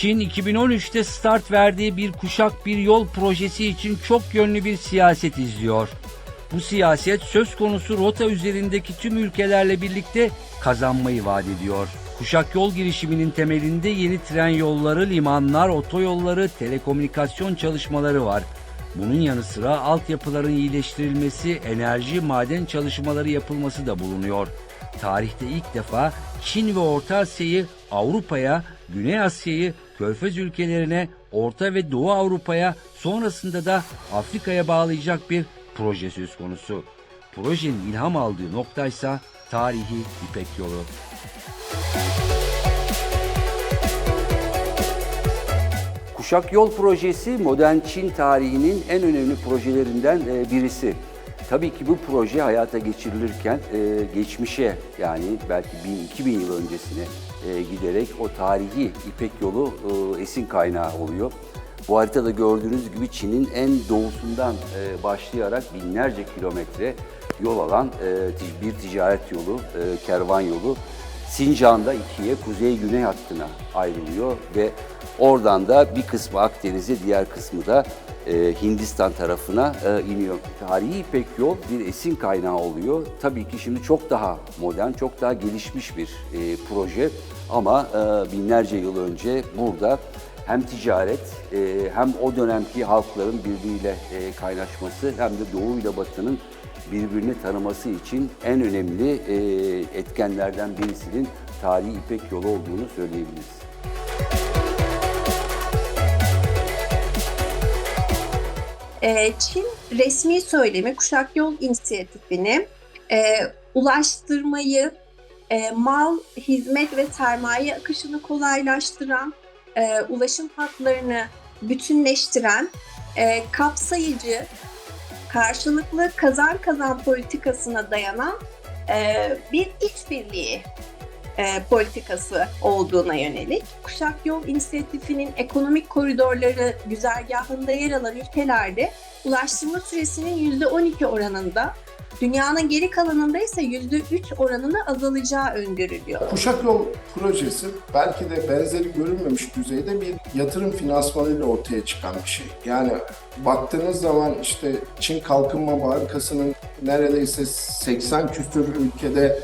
Çin 2013'te start verdiği bir kuşak bir yol projesi için çok yönlü bir siyaset izliyor. Bu siyaset söz konusu rota üzerindeki tüm ülkelerle birlikte kazanmayı vaat ediyor. Kuşak yol girişiminin temelinde yeni tren yolları, limanlar, otoyolları, telekomünikasyon çalışmaları var. Bunun yanı sıra altyapıların iyileştirilmesi, enerji, maden çalışmaları yapılması da bulunuyor. Tarihte ilk defa Çin ve Orta Asya'yı Avrupa'ya, Güney Asya'yı Körfez ülkelerine, Orta ve Doğu Avrupa'ya, sonrasında da Afrika'ya bağlayacak bir proje söz konusu. Projenin ilham aldığı noktaysa tarihi İpek Yolu. Kuşak Yol Projesi modern Çin tarihinin en önemli projelerinden e, birisi. Tabii ki bu proje hayata geçirilirken e, geçmişe yani belki 1000-2000 yıl öncesine e, giderek o tarihi İpek Yolu e, esin kaynağı oluyor. Bu haritada gördüğünüz gibi Çin'in en doğusundan e, başlayarak binlerce kilometre yol alan e, bir ticaret yolu, e, kervan yolu Sincan'da ikiye kuzey-güney hattına ayrılıyor ve oradan da bir kısmı Akdeniz'e diğer kısmı da e, Hindistan tarafına e, iniyor. Tarihi İpek yol bir esin kaynağı oluyor. Tabii ki şimdi çok daha modern, çok daha gelişmiş bir e, proje ama e, binlerce yıl önce burada hem ticaret e, hem o dönemki halkların birbiriyle e, kaynaşması hem de Doğu ile Batı'nın birbirini tanıması için en önemli e, etkenlerden birisinin tarihi İpek yolu olduğunu söyleyebiliriz. Ee, Çin resmi söylemi Kuşak Yol İnisiyatifi'ni e, ulaştırmayı, e, mal, hizmet ve sermaye akışını kolaylaştıran, e, ulaşım hatlarını bütünleştiren, e, kapsayıcı, karşılıklı kazan kazan politikasına dayanan e, bir işbirliği e, politikası olduğuna yönelik Kuşak Yol İnisiyatifi'nin ekonomik koridorları güzergahında yer alan ülkelerde ulaştırma süresinin %12 oranında, dünyanın geri kalanında ise %3 oranında azalacağı öngörülüyor. Kuşak Yol projesi belki de benzeri görülmemiş düzeyde bir yatırım finansmanıyla ortaya çıkan bir şey. Yani baktığınız zaman işte Çin Kalkınma Bankası'nın neredeyse 80 küsur ülkede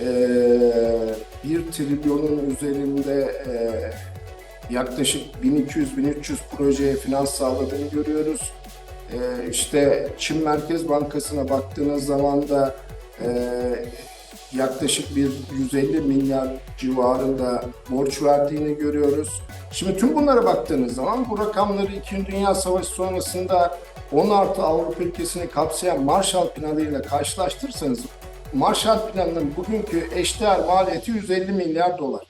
eee 1 trilyonun üzerinde eee, yaklaşık 1200-1300 projeye finans sağladığını görüyoruz. Eee işte Çin Merkez Bankası'na baktığınız zaman da eee yaklaşık bir 150 milyar civarında borç verdiğini görüyoruz. Şimdi tüm bunlara baktığınız zaman bu rakamları 2. Dünya Savaşı sonrasında 10 artı Avrupa ülkesini kapsayan Marshall Planı ile karşılaştırırsanız Marshall Planı'nın bugünkü eşdeğer maliyeti 150 milyar dolar.